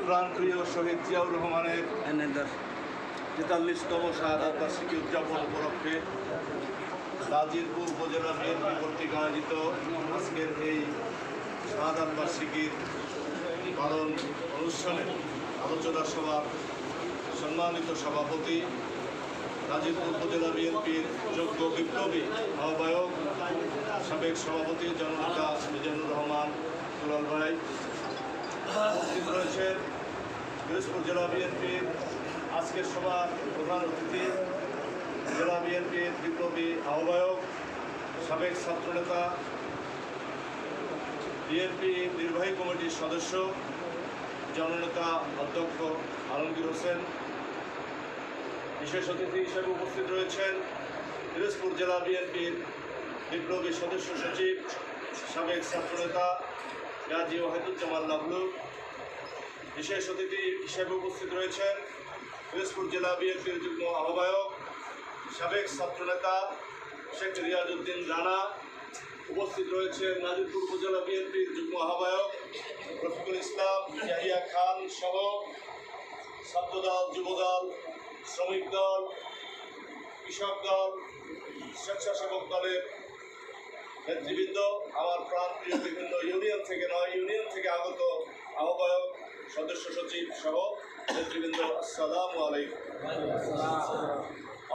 প্রাণপ্রিয় শহীদ জিয়াউর রহমানের তেতাল্লিশতম শাহাদ বার্ষিকী উদযাপন উপলক্ষে গাজীরপুর উপজেলা বিএনপি কর্তৃক আয়োজিত আজকের এই শাহাদ বার্ষিকীর পালন অনুষ্ঠানে আলোচনা সভার সম্মানিত সভাপতি গাজীপুর উপজেলা বিএনপির যোগ্য বিপ্লবী আহ্বায়ক সাবেক সভাপতি জননেতা মিজানুর রহমান দুলাল ভাই উপস্থিত রয়েছেন পিরোজপুর জেলা বিএনপির আজকের সভার প্রধান অতিথি জেলা বিএনপির বিপ্লবী আহ্বায়ক সাবেক ছাত্রনেতা বিএনপি নির্বাহী কমিটির সদস্য জননেতা অধ্যক্ষ আলমগীর হোসেন বিশেষ অতিথি হিসেবে উপস্থিত রয়েছেন পিরোজপুর জেলা বিএনপির বিপ্লবী সদস্য সচিব সাবেক ছাত্রনেতা গাজী ওয়াহিদুজ্জামান লাভলু বিশেষ অতিথি হিসেবে উপস্থিত রয়েছেন পিরোজপুর জেলা বিএনপির যুগ্ম আহ্বায়ক, সাবেক ছাত্রনেতা শেখ রিয়াজউদ্দিন রানা, উপস্থিত রয়েছেন নাজিরপুর উপজেলা বিএনপির যুগ্ম আহ্বায়ক রফিকুল ইসলাম, ইয়াহিয়া খান সহ ছাত্রদল, যুবদল, শ্রমিক দল, কৃষক দল, স্বেচ্ছাসেবক দলের নেতৃবৃন্দ, আমার প্রাণপ্রিয় বিভিন্ন ইউনিয়ন থেকে নয়, ইউনিয়ন থেকে আগত আহ্বায়ক সদস্য সচিব সহ নেতৃবৃন্দ, আসসালামু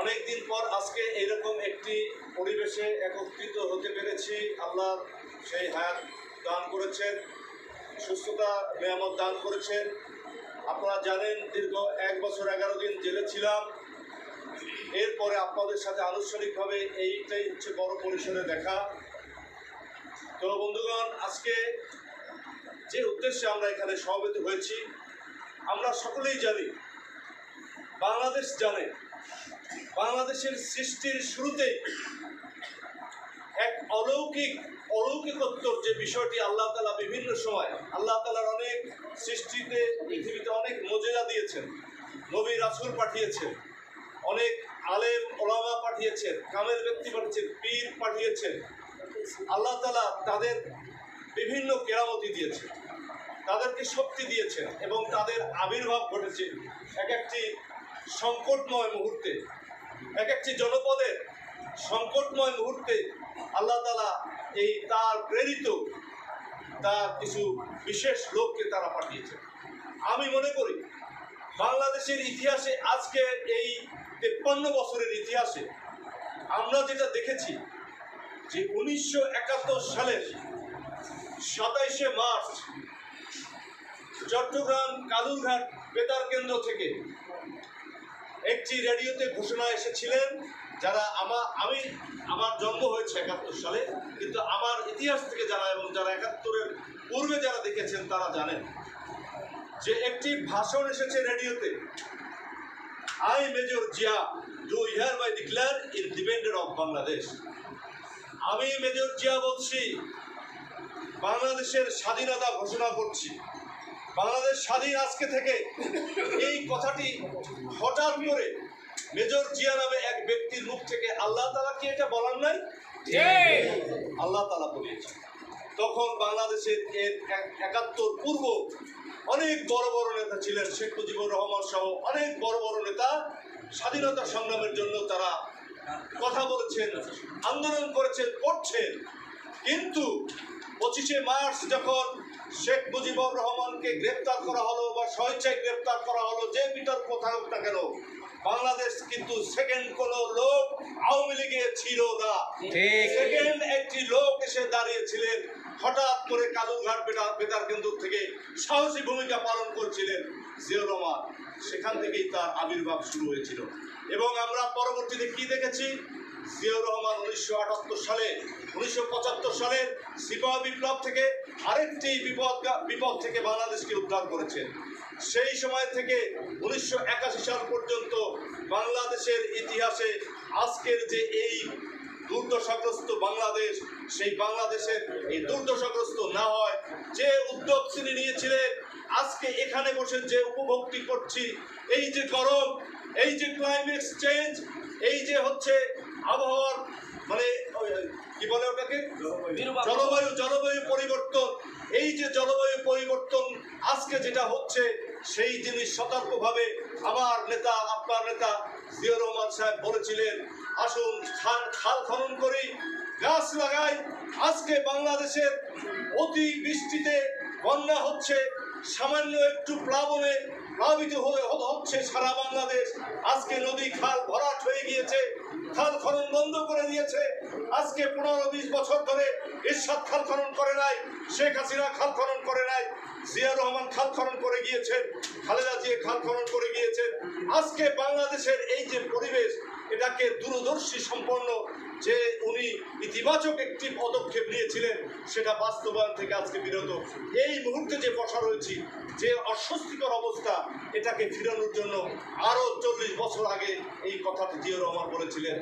অনেকদিন পর আজকে এরকম একটি পরিবেশে একত্রিত হতে পেরেছি। আল্লাহ সেই হায়াত দান করেছেন, সুস্থতা মেয়ামত দান করেছেন। আপনারা জানেন, দীর্ঘ এক বছর এগারো দিন জেলে ছিলাম। এরপরে আপনাদের সাথে আনুষ্ঠানিকভাবে এইটাই হচ্ছে বড় পরিসরে দেখা। তো বন্ধুগণ, আজকে যে উদ্দেশ্যে আমরা এখানে সমবেত হয়েছি, আমরা সকলেই জানি, বাংলাদেশ জানে, বাংলাদেশের সৃষ্টির শুরুতেই এক অলৌকিক, অলৌকিকত্বর যে বিষয়টি আল্লাহ তালা বিভিন্ন সময়, আল্লাহ তালার অনেক সৃষ্টিতে, পৃথিবীতে অনেক মজেরা দিয়েছেন, নবী রাসুল পাঠিয়েছেন, অনেক আলেম, ওলামা পাঠিয়েছেন কামের ব্যক্তি পাঠিয়েছেন, পীর পাঠিয়েছেন, আল্লাহ তালা তাদের বিভিন্ন কেরামতি দিয়েছেন। তাদেরকে শক্তি দিয়েছেন এবং তাদের আবির্ভাব ঘটেছে এক একটি সংকটময় মুহূর্তে। এক একটি জনপদের সংকটময় মুহূর্তে আল্লাহ তালা এই তার প্রেরিত তার কিছু বিশেষ লোককে তারা পাঠিয়েছেন। আমি মনে করি বাংলাদেশের ইতিহাসে আজকে এই তেপ্পান্ন বছরের ইতিহাসে আমরা যেটা দেখেছি যে উনিশশো একাত্তর সালের সাতাইশে মার্চ চট্টগ্রাম কালুরঘাট বেতার কেন্দ্র থেকে একটি রেডিওতে ঘোষণা এসেছিলেন যারা আমার আমি, আমার জন্ম হয়েছে একাত্তর সালে, কিন্তু আমার ইতিহাস থেকে যারা এবং যারা একাত্তরের পূর্বে যারা দেখেছেন তারা জানেন যে একটি ভাষণ এসেছে রেডিওতে। I major Zia do hereby declare independent of Bangladesh আমি মেজর জিয়া বলছি, বাংলাদেশের স্বাধীনতা ঘোষণা করছি। বাংলাদেশ স্বাধীন আজকে থেকে এই কথাটি হঠাৎ করে মেজর জিয়া নামে এক ব্যক্তির মুখ থেকে আল্লাহ তালা কি এটা বলার নাই? আল্লাহ তালা বলিয়েছে তখন বাংলাদেশের এর এক- একাত্তর পূর্ব অনেক বড় বড় নেতা ছিলেন শেখ মুজিবুর রহমান সহ অনেক বড় বড় নেতা স্বাধীনতা সংগ্রামের জন্য তারা কথা বলেছেন আন্দোলন করেছেন করছেন। কিন্তু পঁচিশে মার্চ যখন শেখ মুজিবুর রহমানকে গ্রেপ্তার করা হলো বা স্বেচ্ছায় গ্রেপ্তার করা হলো যে বিতর্ক থাকুক না কেন বাংলাদেশ কিন্তু সেকেন্ড কোনো লোক আওয়ামী লীগে ছিল না। সেকেন্ড একটি লোক এসে দাঁড়িয়েছিলেন হঠাৎ করে কালুরঘাট বেতার বেতার কেন্দ্র থেকে সাহসী ভূমিকা পালন করছিলেন জিয়াউর রহমান। সেখান থেকেই তার আবির্ভাব শুরু হয়েছিল। এবং আমরা পরবর্তীতে কি দেখেছি? জিয়াউর রহমান উনিশশো আটাত্তর সালে, উনিশশো পঁচাত্তর সালের সিপাহ বিপ্লব থেকে আরেকটি বিপদ বিপদ থেকে বাংলাদেশকে উদ্ধার করেছেন। সেই সময় থেকে উনিশশো একাশি সাল পর্যন্ত বাংলাদেশের ইতিহাসে আজকের যে এই দুর্দশাগ্রস্ত বাংলাদেশ, সেই বাংলাদেশের এই দুর্দশাগ্রস্ত না হয়, যে উদ্যোগ তিনি নিয়েছিলেন, আজকে এখানে বসে যে উপভোগটি করছি, এই যে গরম, এই যে ক্লাইমেট চেঞ্জ এই যে হচ্ছে আবহাওয়ার মানে কি বলে ওটাকে? জলবায়ু জলবায়ু পরিবর্তন। এই যে জলবায়ু পরিবর্তন আজকে যেটা হচ্ছে সেই জিনিস সতর্কভাবে আমার নেতা আপনার নেতা জিয়র রহমান সাহেব বলেছিলেন আসুন খাল খাল খনন করি গাছ লাগাই। আজকে বাংলাদেশের অতি বৃষ্টিতে বন্যা হচ্ছে সামান্য একটু প্লাবনে প্লাবিত হয়ে হচ্ছে সারা বাংলাদেশ। আজকে নদী খাল ভরাট হয়ে গিয়েছে। খাল খনন বন্ধ করে দিয়েছে। আজকে পনেরো বিশ বছর ধরে ইরশাদ খাল খনন করে নাই, শেখ হাসিনা খাল খনন করে নাই, জিয়া রহমান খাল খনন করে গিয়েছেন, খালেদা জিয়া খাল খনন করে গিয়েছেন। আজকে বাংলাদেশের এই যে পরিবেশ এটাকে দূরদর্শী সম্পন্ন যে উনি ইতিবাচক একটি পদক্ষেপ নিয়েছিলেন, সেটা বাস্তবায়ন থেকে আজকে বিরত। এই মুহূর্তে যে বসা রয়েছি, যে অস্বস্তিকর অবস্থা, এটাকে ফিরানোর জন্য আরও চল্লিশ বছর আগে এই কথাটি জিয়র রহমান বলেছিলেন।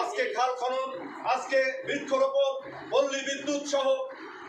আজকে খাল খনন, আজকে বৃক্ষরোপণ, পল্লী বিদ্যুৎ সহ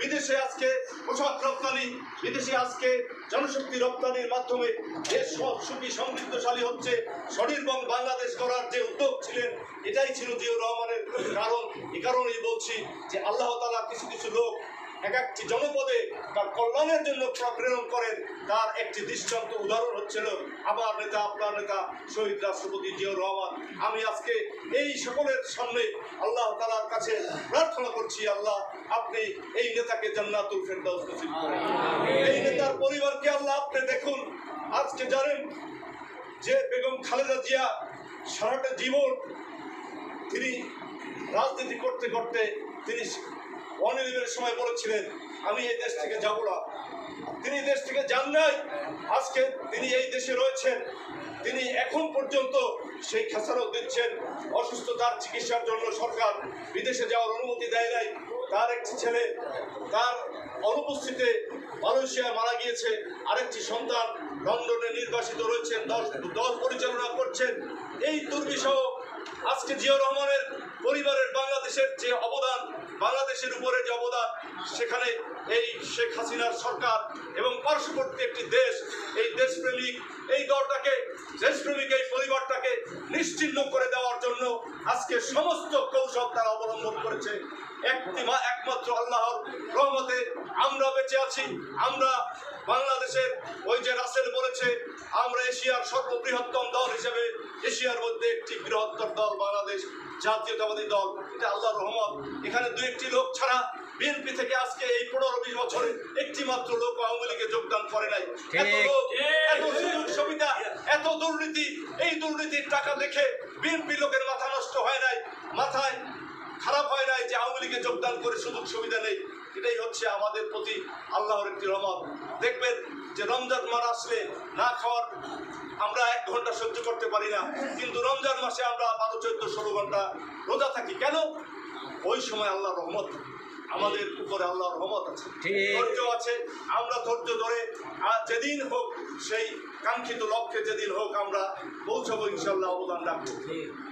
বিদেশে আজকে পোশাক রপ্তানি, বিদেশে আজকে জনশক্তি রপ্তানির মাধ্যমে দেশ সব সুখী, সমৃদ্ধশালী হচ্ছে, স্বনির্ভর বাংলাদেশ করার যে উদ্যোগ ছিলেন, এটাই ছিল জিয়াউর রহমানের কারণ। এ কারণেই বলছি যে আল্লাহ তালা কিছু কিছু লোক এক একটি জনপদে তার কল্যাণের জন্য প্রেরণ করেন তার একটি দৃষ্টান্ত উদাহরণ হচ্ছিল আমার নেতা আপনার নেতা শহীদ রাষ্ট্রপতি জিয়াউর রহমান। আমি আজকে এই সকলের সামনে আল্লাহ তালার কাছে প্রার্থনা করছি আল্লাহ আপনি এই নেতাকে জান্নাতুল ফেরদাউস নসিব করেন। এই নেতার পরিবারকে আল্লাহ আপনি দেখুন আজকে জানেন যে বেগম খালেদা জিয়া সারাটা জীবন তিনি রাজনীতি করতে করতে তিনি অনির্বাচনের সময় বলেছিলেন, আমি এই দেশ থেকে যাব না। তিনি দেশ থেকে যান নাই। আজকে তিনি এই দেশে রয়েছেন। তিনি এখন পর্যন্ত সেই খেসারত দিচ্ছেন। অসুস্থতার চিকিৎসার জন্য সরকার বিদেশে যাওয়ার অনুমতি দেয় নাই। তার একটি ছেলে, তার অনুপস্থিতিতে মালয়েশিয়া মারা গিয়েছে। আরেকটি সন্তান লন্ডনে নির্বাসিত রয়েছেন। দল দল পরিচালনা করছেন। এই দুর্বিষহ আজকে জিয়া রহমানের পরিবারের বাংলাদেশের যে অবদান বাংলাদেশের উপরে যে অবদান, সেখানে এই শেখ হাসিনার সরকার এবং পার্শ্ববর্তী একটি দেশ, এই দেশপ্রেমিক, এই দলটাকে, দেশপ্রেমিক এই পরিবারটাকে নিশ্চিহ্ন করে দেওয়ার জন্য আজকে সমস্ত কৌশল তারা অবলম্বন করেছে। একটি মা একমাত্র আল্লাহর রহমতে আমরা বেঁচে আছি। আমরা বাংলাদেশের ওই যে রাসেল বলেছে আমরা এশিয়ার সর্ববৃহত্তম দল হিসেবে এশিয়ার মধ্যে একটি বৃহত্তর দল বাংলাদেশ জাতীয়তাবাদী দল। এটা আল্লাহর রহমত। এখানে দু একটি লোক ছাড়া বিএনপি থেকে আজকে এই পনেরো বিশ বছরে একটি মাত্র লোক আওয়ামী লীগে যোগদান করে নাই। এত লোক এত সুযোগ সুবিধা এত দুর্নীতি এই দুর্নীতির টাকা দেখে বিএনপি লোকের মাথা নষ্ট হয় নাই। মাথায় খারাপ হয় নাই যে আওয়ামী লীগে যোগদান করে সুযোগ সুবিধা নেই। এটাই হচ্ছে আমাদের প্রতি আল্লাহর একটি রহমত। দেখবেন যে রমজান মাস আসলে না খাওয়ার আমরা এক ঘণ্টা সহ্য করতে পারি না, কিন্তু রমজান মাসে আমরা বারো, চোদ্দ, ষোলো ঘণ্টা রোজা থাকি। কেন? ওই সময় আল্লাহর রহমত। থাকে। আমাদের উপরে আল্লাহর রহমত আছে। ধৈর্য আছে আমরা ধৈর্য ধরে আর যেদিন হোক সেই কাঙ্ক্ষিত লক্ষ্যে যেদিন হোক আমরা পৌঁছাবো ইনশাল্লাহ অবদান রাখব।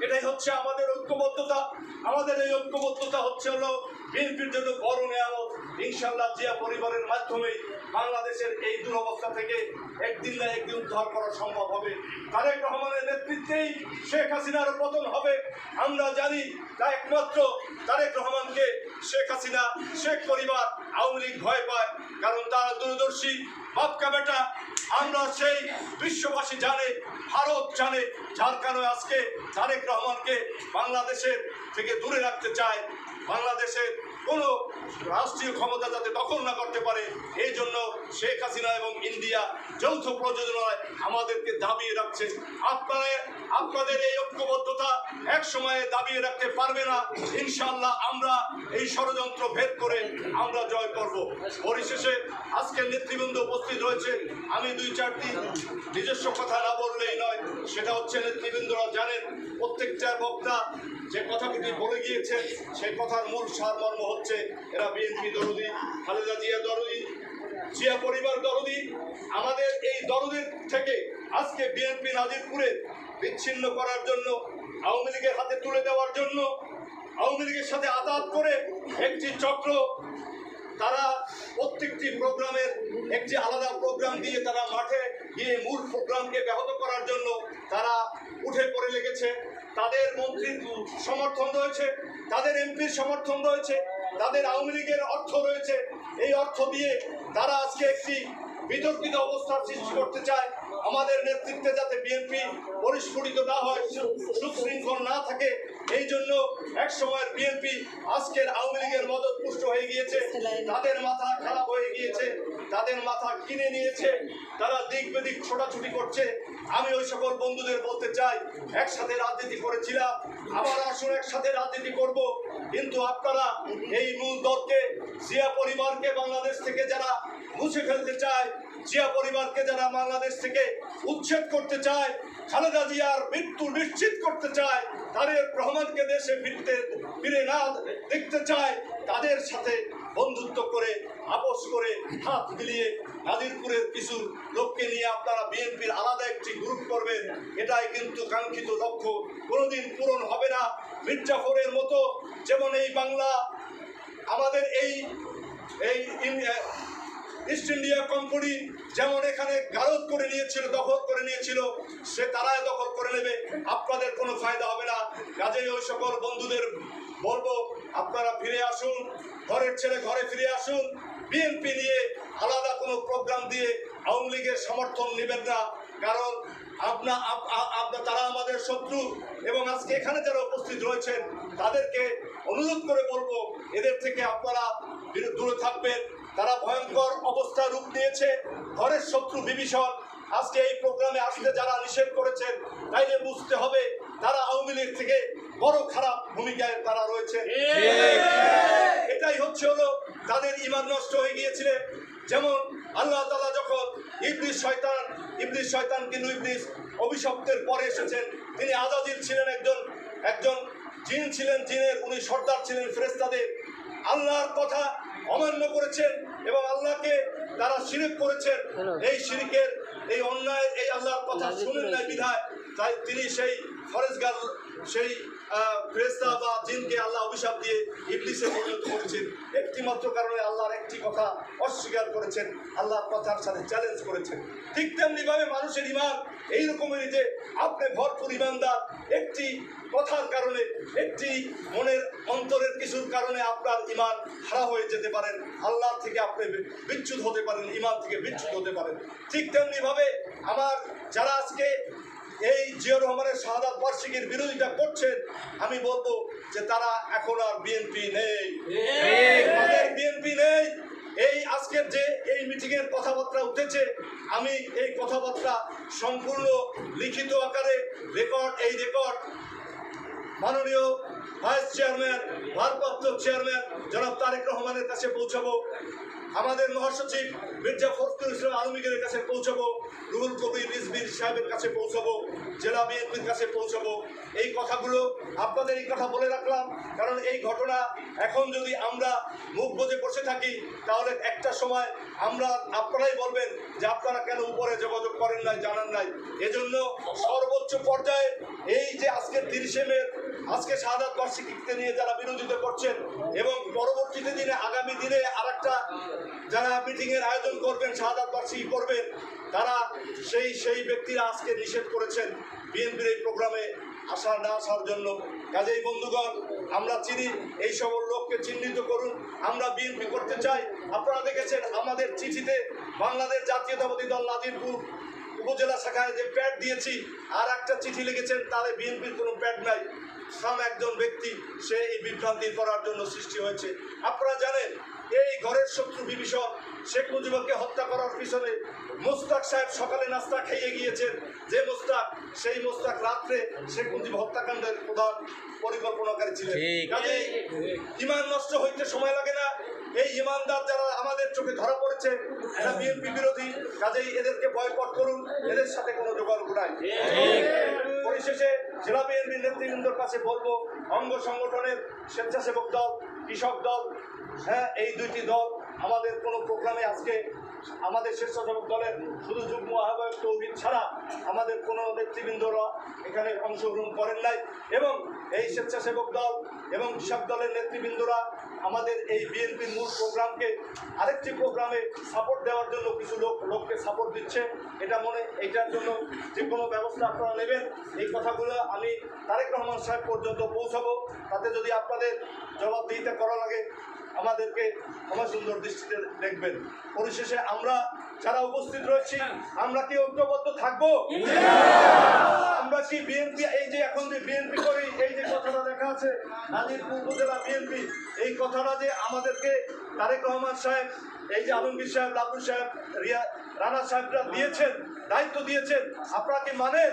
এটাই হচ্ছে আমাদের ঐক্যবদ্ধতা। আমাদের এই ঐক্যবদ্ধতা হচ্ছে হলো বিএনপির জন্য বড় নেয়ামত। ইনশাল্লাহ জিয়া পরিবারের মাধ্যমে বাংলাদেশের এই দুরবস্থা থেকে একদিন না একদিন উদ্ধার করা সম্ভব হবে। তারেক রহমানের নেতৃত্বেই শেখ হাসিনার পতন হবে। আমরা জানি তা একমাত্র তারেক রহমানকে শেখ হাসিনা, শেখ পরিবার, আওয়ামী লীগ ভয় পায়। কারণ তারা দূরদর্শী, বাপকা বেটা। আমরা সেই বিশ্ববাসী জানে, ভারত জানে, যার কারণে আজকে তারেক রহমানকে বাংলাদেশের থেকে দূরে রাখতে চায়। বাংলাদেশের কোনো রাষ্ট্রীয় ক্ষমতা যাতে দখল না করতে পারে এই জন্য শেখ হাসিনা এবং ইন্ডিয়া যৌথ প্রযোজনায় আমাদেরকে দাবিয়ে রাখছে। আপনারা, আপনাদের এই ঐক্যবদ্ধতা এক সময়ে দাবিয়ে রাখতে পারবে না। ইনশাল্লাহ আমরা এই ষড়যন্ত্র ভেদ করে আমরা জয় করব। পরিশেষে আজকের নেতৃবৃন্দ উপস্থিত রয়েছে আমি দুই চারটি নিজস্ব কথা না বললেই নয়। সেটা হচ্ছে নেতৃবৃন্দরা জানেন প্রত্যেকটা বক্তা যে কথাগুলি বলে গিয়েছেন সেই কথার মূল সারমর্ম হচ্ছে এরা বিএনপি দরদি, খালেদা জিয়া দরদি, জিয়া পরিবার দরদি। আমাদের এই দরদের থেকে আজকে বিএনপি নাজিরপুরে বিচ্ছিন্ন করার জন্য, আওয়ামী লীগের হাতে তুলে দেওয়ার জন্য, আওয়ামী লীগের সাথে আতাত করে একটি চক্র, তারা প্রত্যেকটি প্রোগ্রামের একটি আলাদা প্রোগ্রাম দিয়ে তারা মাঠে গিয়ে মূল প্রোগ্রামকে ব্যাহত করার জন্য তারা উঠে পড়ে লেগেছে। তাদের মন্ত্রীর সমর্থন রয়েছে, তাদের এমপির সমর্থন রয়েছে, তাদের আওয়ামী লীগের অর্থ রয়েছে। এই অর্থ দিয়ে তারা আজকে একটি বিতর্কিত অবস্থার সৃষ্টি করতে চায়, আমাদের নেতৃত্বে যাতে বিএনপি পরিস্ফুটিত না হয়, সুশৃঙ্খল না থাকে, এই জন্য এক সময়ের বিএনপি আজকের আওয়ামী লীগের মদত পুষ্ট হয়ে গিয়েছে। তাদের মাথা খারাপ হয়ে গিয়েছে, তাদের মাথা কিনে নিয়েছে, তারা দিক বেদিক ছোটাছুটি করছে। আমি ওই সকল বন্ধুদের বলতে চাই, একসাথে রাজনীতি করেছিলাম, আবার আসুন একসাথে রাজনীতি করব। কিন্তু আপনারা এই মূল দলকে, জিয়া পরিবারকে, বাংলাদেশ থেকে যারা মুছে ফেলতে চায়, জিয়া পরিবারকে যারা বাংলাদেশ থেকে উচ্ছেদ করতে চায়, খালেদা জিয়ার মৃত্যু নিশ্চিত করতে চায় তারেক রহমানকে দেশে ফিরতে, ফিরে না দেখতে চায়, তাদের সাথে বন্ধুত্ব করে, আপোষ করে হাত মিলিয়ে নাজিরপুরের কিছু লোককে নিয়ে আপনারা বিএনপির আলাদা একটি গ্রুপ করবেন। এটাই কিন্তু কাঙ্ক্ষিত লক্ষ্য। কোনোদিন পূরণ হবে না। মির্জাফরের মতো যেমন এই বাংলা, আমাদের এই এই ইস্ট ইন্ডিয়া কোম্পানি যেমন এখানে গারদ করে নিয়েছিল, দখল করে নিয়েছিল, সে তারাই দখল করে নেবে। আপনাদের কোনো ফায়দা হবে না। কাজেই ওই সকল বন্ধুদের বলব, আপনারা ফিরে আসুন, ঘরের ছেলে ঘরে ফিরে আসুন। বিএনপি নিয়ে আলাদা কোনো প্রোগ্রাম দিয়ে আওয়ামী লীগের সমর্থন নেবেন না। কারণ আপনা আপ- আপনা- তারা আমাদের শত্রু এবং আজকে এখানে যারা উপস্থিত রয়েছেন, তাদেরকে অনুরোধ করে বলব, এদের থেকে আপনারা দূরে থাকবেন। তারা ভয়ঙ্কর অবস্থা রূপ নিয়েছে। ঘরের শত্রু বিভীষণ আজকে এই প্রোগ্রামে আসতে যারা নিষেধ করেছেন, তাইলে বুঝতে হবে তারা আওয়ামী লীগ থেকে বড় খারাপ ভূমিকায় তারা রয়েছে। এটাই হচ্ছে হলো তাদের ইমান নষ্ট হয়ে গিয়েছিল। যেমন আল্লাহ তালা যখন ইবলিস শয়তান ইবলিস শয়তান কিন্তু ইবলিস অভিশপ্তের পরে এসেছেন। তিনি আজাদিল ছিলেন একজন একজন জিন ছিলেন জিনের, উনি সর্দার ছিলেন ফেরেস্তাদের আল্লাহর কথা অমান্য করেছেন এবং আল্লাহকে তারা শিরিক করেছেন। এই শিরিকের এই অন্যায় এই আল্লাহর কথা শুনেন নাই বিধায় তাই তিনি সেই ফরেজগার সেই আহ, ফেরেশতা বা জিনকে আল্লাহ অভিশাপ দিয়ে ইবলিসে পরিণত করেছেন। একটিমাত্র কারণে আল্লাহর একটি কথা অস্বীকার করেছেন আল্লাহর কথার সাথে চ্যালেঞ্জ করেছেন। ঠিক তেমনিভাবে মানুষের ইমান এইরকমই যে আপনি ভরপুর ইমানদার একটি কথার কারণে একটি মনের অন্তরের কিছুর কারণে আপনার ইমান হারা হয়ে যেতে পারেন। আল্লাহ থেকে আপনি বিচ্যুত হতে পারেন ইমান থেকে বিচ্যুত হতে পারেন। ঠিক তেমনিভাবে আমার যারা আজকে এই জিয়র রহমানের শাহাদাত বার্ষিকীর বিরোধিতা করছেন আমি বলব যে তারা এখন আর বিএনপি নেই। তাদের বিএনপি নেই। এই আজকের যে এই মিটিং এর কথাবার্তা উঠেছে আমি এই কথাবার্তা সম্পূর্ণ লিখিত আকারে রেকর্ড এই রেকর্ড মাননীয় ভাইস চেয়ারম্যান ভারপ্রাপ্ত চেয়ারম্যান জনাব তারেক রহমানের কাছে পৌঁছাবো। আমাদের মহাসচিব মির্জা ফখরুল ইসলাম আলমগীরের কাছে পৌঁছাবো, রুহুল কবির রিজবির সাহেবের কাছে পৌঁছাবো, জেলা বিএনপির কাছে পৌঁছাবো। এই কথাগুলো আপনাদের এই কথা বলে রাখলাম, কারণ এই ঘটনা এখন যদি আমরা মুখ বুঝে বসে থাকি, তাহলে একটা সময় আমরা, আপনারাই বলবেন যে আপনারা কেন উপরে যোগাযোগ করেন নাই, জানান নাই। এজন্য সর্বোচ্চ পর্যায়ে এই যে আজকে তিরিশে মে আজকে শাহাদাত বার্ষিকীতে নিয়ে যারা বিরোধিতা করছেন এবং পরবর্তীতে দিনে আগামী দিনে আরেকটা যারা মিটিং এর আয়োজন করবেন, শাহাদাত বার্ষিকী করবেন, তারা সেই সেই ব্যক্তিরা আজকে নিষেধ করেছেন বিএনপির এই প্রোগ্রামে আসা না আসার জন্য। কাজেই বন্ধুগণ, আমরা চিনি এই সকল লোককে চিহ্নিত করুন। আমরা বিএনপি করতে চাই। আপনারা দেখেছেন আমাদের চিঠিতে বাংলাদেশ জাতীয়তাবাদী দল নাজিরপুর উপজেলা শাখায় যে প্যাড দিয়েছি, আর একটা চিঠি লিখেছেন, তাহলে বিএনপির কোনো প্যাড নাই। সাম একজন ব্যক্তি সে এই বিভ্রান্তি করার জন্য সৃষ্টি হয়েছে। আপনারা জানেন এই ঘরের শত্রু বিভীষণ শেখ মুজিবকে হত্যা করার পিছনে মোস্তাক সাহেব সকালে নাস্তা খেয়ে গিয়েছেন। যে মোস্তাক সেই মোস্তাক রাত্রে শেখ মুজিব হত্যাকাণ্ডের প্রধান পরিকল্পনাকারী ছিলেন। কাজে ইমান নষ্ট হইতে সময় লাগে না। এই ইমানদার যারা আমাদের চোখে ধরা পড়েছে, এরা বিএনপি বিরোধী, কাজেই এদেরকে বয়কট করুন, এদের সাথে কোনো যোগাযোগ নাই। পরিশেষে জেলা বিএনপির নেতৃবৃন্দর কাছে বলব, অঙ্গ সংগঠনের স্বেচ্ছাসেবক দল, কৃষক দল হ্যাঁ এই দুইটি দল আমাদের কোনো প্রোগ্রামে আজকে আমাদের স্বেচ্ছাসেবক দলের শুধু যুগ্ম আহ্বায়ক তৌহিদ ছাড়া আমাদের কোনো নেতৃবৃন্দরা এখানে অংশগ্রহণ করেন নাই। এবং এই স্বেচ্ছাসেবক দল এবং কৃষক দলের নেতৃবৃন্দরা আমাদের এই বিএনপির মূল প্রোগ্রামকে আরেকটি প্রোগ্রামে সাপোর্ট দেওয়ার জন্য কিছু লোক, লোককে সাপোর্ট দিচ্ছে। এটা মনে, এটার জন্য যে কোনো ব্যবস্থা আপনারা নেবেন। এই কথাগুলো আমি তারেক রহমান সাহেব পর্যন্ত পৌঁছাবো। তাতে যদি আপনাদের জবাবদিহিতা করা লাগে, আমাদেরকে ক্ষমা সুন্দর দৃষ্টিতে দেখবেন। পরিশেষে আমরা যারা উপস্থিত রয়েছি, আমরা কি ঐক্যবদ্ধ থাকব? আমরা কি বিএনপি এই যে এখন যে বিএনপি করি, এই যে কথাটা লেখা আছে, নাজিরপুর উপজেলা বিএনপি এই কথাটা যে আমাদেরকে তারেক রহমান সাহেব, এই যে আলমগীর সাহেব লাবু সাহেব, রিয়া, রানা সাহেবরা দিয়েছেন, দায়িত্ব দিয়েছেন, আপনারা কি মানেন?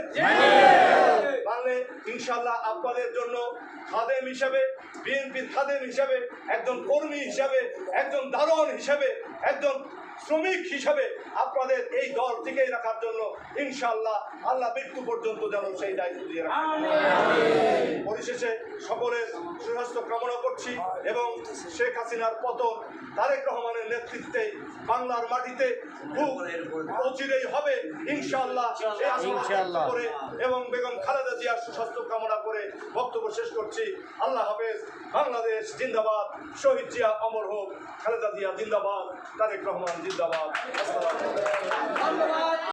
মানলে ইনশাল্লাহ আপনাদের জন্য খাদেম হিসাবে বিএনপির খাদেম হিসাবে, একজন কর্মী হিসাবে, একজন দারোয়ান হিসাবে, একজন শ্রমিক হিসাবে আপনাদের এই দল টিকেই রাখার জন্য ইনশাল্লাহ আল্লাহ মৃত্যু পর্যন্ত যেন সেই দায়িত্ব দিয়ে রাখেন পরিশেষে সকলের সুস্বাস্থ্য কামনা করছি এবং শেখ হাসিনার পতন তারেক রহমানের নেতৃত্বে বাংলার মাটিতে অচিরেই হবে। ইনশাআল্লাহ। করে এবং বেগম খালেদা জিয়ার সুস্বাস্থ্য কামনা করে বক্তব্য শেষ করছি। আল্লাহ হাফেজ। বাংলাদেশ জিন্দাবাদ। শহীদ জিয়া অমর হোক। খালেদা জিয়া জিন্দাবাদ। তারেক রহমান জিন্দাবাদ